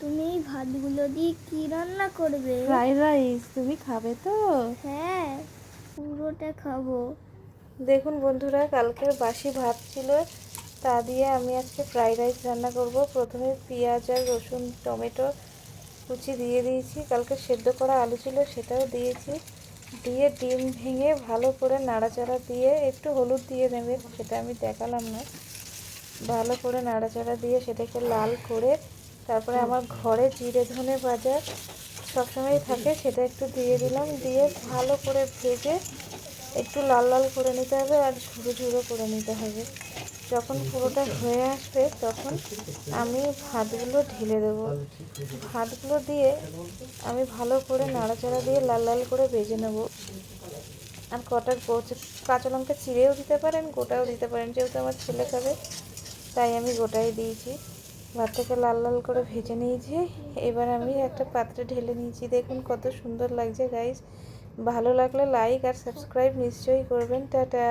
তুমি এই ভাতগুলো দিয়ে কি রান্না করবে? ফ্রাইড রাইস তুমি খাবে তো? হ্যাঁ পুরোটা খাব। দেখুন বন্ধুরা কালকের বাসি ভাত ছিল তা দিয়ে আমি আজকে ফ্রাইড রাইস রান্না করব। প্রথমে পেঁয়াজ আর রসুন টমেটো কুচি দিয়ে দিয়েছি। কালকে সেদ্ধ করা আলু ছিল সেটাও দিয়েছি। দিয়ে ডিম ভেঙে ভালো করে নাড়াচাড়া দিয়ে একটু হলুদ দিয়ে নেবে সেটা আমি দেখালাম না। ভালো করে নাড়াচাড়া দিয়ে সেটাকে লাল করে তারপরে আমার ঘরে জিরে ধনে বাজার সবসময় থাকে, সেটা একটু দিয়ে দিলাম, দিয়ে ভালো করে ভেজে একটু লাল লাল করে নিতে হবে আর ঝুড়ো ঝুড়ো করে নিতে হবে। যখন পুরোটা হয়ে আসবে তখন আমি ভাতগুলো ঢেলে দেবো। ভাতগুলো দিয়ে আমি ভালো করে নাড়াচাড়া দিয়ে লাল লাল করে ভেজে নেব। আর কটা কাঁচা লঙ্কা চিড়েও দিতে পারেন, গোটাও দিতে পারেন, যেহেতু আমার ছেলে খাবে, তাই আমি গোটাই দিয়েছি। ভাতটাকে লাল লাল করে ভেজে নিয়েছি। এবার আমি একটা পাত্রে ঢেলে নিয়েছি। দেখুন কত সুন্দর লাগছে গাইস ভালো লাগলে লাইক আর সাবস্ক্রাইব নিশ্চয়ই করবেন। টাটা।